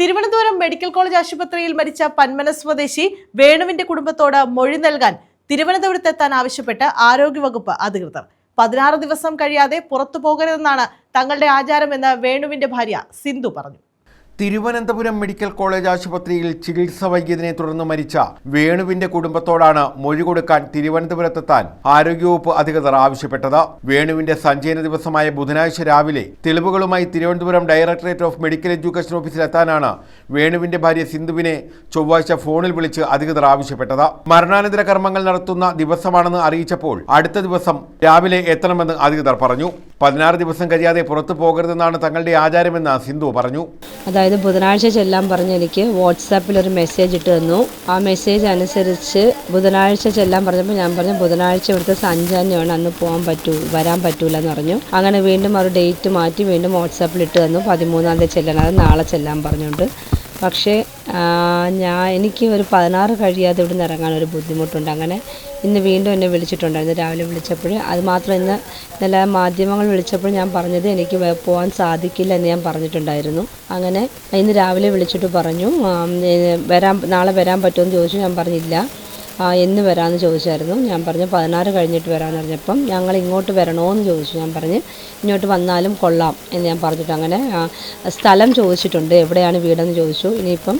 Thiruvananthapuram medical college ആശുപത്രിയിൽ മരിച്ച പന്മന സ്വദേശി വേണുവിന്റെ കുടുംബത്തോട് മൊഴി നൽകാൻ തിരുവനന്തപുരത്തെത്താൻ ആവശ്യപ്പെട്ട് ആരോഗ്യവകുപ്പ് അധികൃതർ. പതിനാറ് ദിവസം കഴിയാതെ പുറത്തു പോകരുതെന്നാണ് തങ്ങളുടെ ആചാരമെന്ന് വേണുവിന്റെ ഭാര്യ സിന്ധു പറഞ്ഞു. തിരുവനന്തപുരം മെഡിക്കൽ കോളേജ് ആശുപത്രിയിൽ ചികിത്സ വൈകിയതിനെ തുടർന്ന് മരിച്ച വേണുവിന്റെ കുടുംബത്തോടാണ് മൊഴി കൊടുക്കാൻ തിരുവനന്തപുരത്തെത്താൻ ആരോഗ്യവകുപ്പ് അധികൃതർ ആവശ്യപ്പെട്ടത്. വേണുവിന്റെ സഞ്ചയന ദിവസമായ ബുധനാഴ്ച രാവിലെ തെളിവുകളുമായി Thiruvananthapuram directorate of medical education ഓഫീസിലെത്താനാണ് വേണുവിന്റെ ഭാര്യ സിന്ധുവിനെ ചൊവ്വാഴ്ച ഫോണിൽ വിളിച്ച് അധികൃതർ ആവശ്യപ്പെട്ടത്. മരണാനന്തര കർമ്മങ്ങൾ നടത്തുന്ന ദിവസമാണെന്ന് അറിയിച്ചപ്പോൾ അടുത്ത ദിവസം രാവിലെ എത്തണമെന്ന് അധികൃതർ പറഞ്ഞു. പതിനാറ് ദിവസം കഴിയാതെ പുറത്തു പോകരുതെന്നാണ് തങ്ങളുടെ ആചാരമെന്ന് സിന്ധു പറഞ്ഞു. അതായത് ബുധനാഴ്ച ചെല്ലാൻ പറഞ്ഞ് എനിക്ക് വാട്സാപ്പിൽ ഒരു മെസ്സേജ് ഇട്ട് തന്നു. ആ മെസ്സേജ് അനുസരിച്ച് ബുധനാഴ്ച ചെല്ലാൻ പറഞ്ഞപ്പോൾ ഞാൻ പറഞ്ഞു ബുധനാഴ്ച ഇവിടുത്തെ സഞ്ചാന്യമാണ് അന്ന് പോകാൻ പറ്റൂ വരാൻ പറ്റൂല എന്ന് പറഞ്ഞു. അങ്ങനെ വീണ്ടും ഒരു ഡേറ്റ് മാറ്റി വീണ്ടും വാട്സാപ്പിൽ ഇട്ട് തന്നു പതിമൂന്നാം തീയതി ചെല്ലണം അത് നാളെ ചെല്ലാൻ പറഞ്ഞുകൊണ്ട്. പക്ഷേ ഞാൻ എനിക്ക് ഒരു പതിനാറ് കഴിയാതെ ഇവിടെ നിന്ന് ഇറങ്ങാൻ ഒരു ബുദ്ധിമുട്ടുണ്ട്. അങ്ങനെ ഇന്ന് വീണ്ടും എന്നെ വിളിച്ചിട്ടുണ്ടായിരുന്നു. രാവിലെ വിളിച്ചപ്പോൾ അതുമാത്രം ഇന്ന് ഇന്നലെ മാധ്യമങ്ങൾ വിളിച്ചപ്പോൾ ഞാൻ പറഞ്ഞത് എനിക്ക് പോകാൻ സാധിക്കില്ല എന്ന് ഞാൻ പറഞ്ഞിട്ടുണ്ടായിരുന്നു. അങ്ങനെ ഇന്ന് രാവിലെ വിളിച്ചിട്ട് പറഞ്ഞു വരാൻ നാളെ വരാൻ പറ്റുമെന്ന് ചോദിച്ചു. ഞാൻ പറഞ്ഞില്ല. എന്ന് വരാമെന്ന് ചോദിച്ചായിരുന്നു. ഞാൻ പറഞ്ഞു പതിനാറ് കഴിഞ്ഞിട്ട് വരാമെന്ന് പറഞ്ഞപ്പം ഞങ്ങൾ ഇങ്ങോട്ട് വരണമെന്ന് ചോദിച്ചു. ഞാൻ പറഞ്ഞ് ഇങ്ങോട്ട് വന്നാലും കൊള്ളാം എന്ന് ഞാൻ പറഞ്ഞിട്ട് അങ്ങനെ സ്ഥലം ചോദിച്ചിട്ടുണ്ട് എവിടെയാണ് വീടെന്ന് ചോദിച്ചു. ഇനിയിപ്പം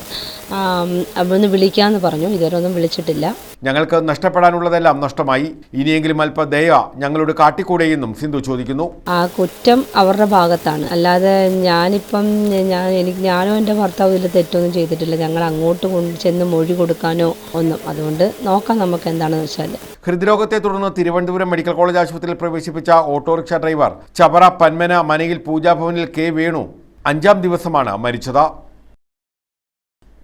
അവിടുന്ന് വിളിക്കാമെന്ന് പറഞ്ഞു. ഇതുവരെ ഒന്നും വിളിച്ചിട്ടില്ല. ഞങ്ങൾക്ക് നഷ്ടപ്പെടാനുള്ളതെല്ലാം നഷ്ടമായി. ഇനിയെങ്കിലും അല്പ ദയ ഞങ്ങളോട് കാട്ടിക്കൂടെയെന്നും സിന്ധു ചോദിക്കുന്നു. ആ കുറ്റം അവരുടെ ഭാഗത്താണ്. അല്ലാതെ ഞാനിപ്പം ഞാൻ എനിക്ക് ഞാനോ എന്റെ ഭർത്താവ് ഇതിൽ തെറ്റൊന്നും ചെയ്തിട്ടില്ല. ഞങ്ങൾ അങ്ങോട്ട് കൊണ്ട് ചെന്ന് മൊഴി കൊടുക്കാനോ ഒന്നും. അതുകൊണ്ട് നോക്കാം നമുക്ക് എന്താണെന്ന് വെച്ചാൽ ഹൃദ്രോഗത്തെ തുടർന്ന് തിരുവനന്തപുരം മെഡിക്കൽ കോളേജ് ആശുപത്രിയിൽ പ്രവേശിപ്പിച്ച ഓട്ടോറിക്ഷ ഡ്രൈവർ ചബറ പന്മന മനയിൽ പൂജാഭവനിൽ കെ വേണു അഞ്ചാം ദിവസമാണ് മരിച്ചത്.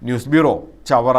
News bureau Chavara.